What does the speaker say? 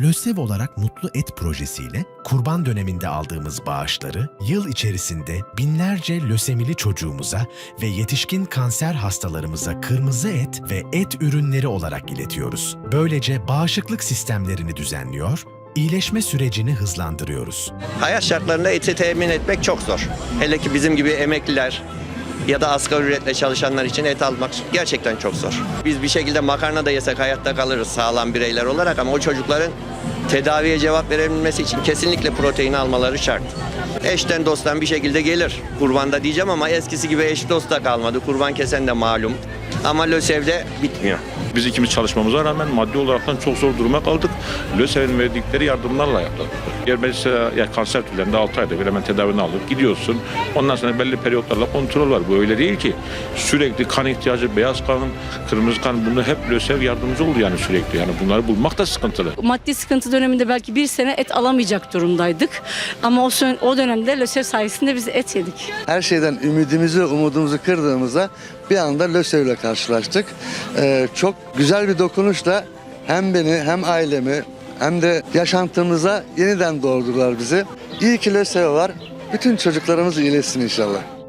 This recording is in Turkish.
LÖSEV olarak Mutlu Et projesiyle kurban döneminde aldığımız bağışları yıl içerisinde binlerce lösemili çocuğumuza ve yetişkin kanser hastalarımıza kırmızı et ve et ürünleri olarak iletiyoruz. Böylece bağışıklık sistemlerini düzenliyor, iyileşme sürecini hızlandırıyoruz. Hayat şartlarında eti temin etmek çok zor. Hele ki bizim gibi emekliler ya da asgari ücretle çalışanlar için et almak gerçekten çok zor. Biz bir şekilde makarna da yesek hayatta kalırız sağlam bireyler olarak ama o çocukların tedaviye cevap verebilmesi için kesinlikle protein almaları şart. Eşten dosttan bir şekilde gelir kurbanda diyeceğim ama eskisi gibi eş dost da kalmadı. Kurban kesen de malum. Ama LÖSEV'de bitmiyor. Biz ikimiz çalışmamıza rağmen maddi olaraktan çok zor duruma kaldık. LÖSEV'in verdikleri yardımlarla yaptık. Yer mesela ya kanser türlerinde 6 ayda bir hemen tedavini alıp gidiyorsun. Ondan sonra belli periyotlarla kontrol var. Bu öyle değil ki. Sürekli kan ihtiyacı, beyaz kan, kırmızı kan bunu hep LÖSEV yardımcı oldu yani sürekli. Yani bunları bulmak da sıkıntılı. Maddi sıkıntı döneminde belki bir sene et alamayacak durumdaydık. Ama o, o dönemde LÖSEV sayesinde biz et yedik. Her şeyden ümidimizi, umudumuzu kırdığımızda bir anda LÖSEV'le karşılaştık. Ee, çok güzel bir dokunuşla hem beni hem ailemi hem de yaşantımıza yeniden doğurdular bizi. İyi ki LÖSEV var. Bütün çocuklarımız iyileşsin inşallah.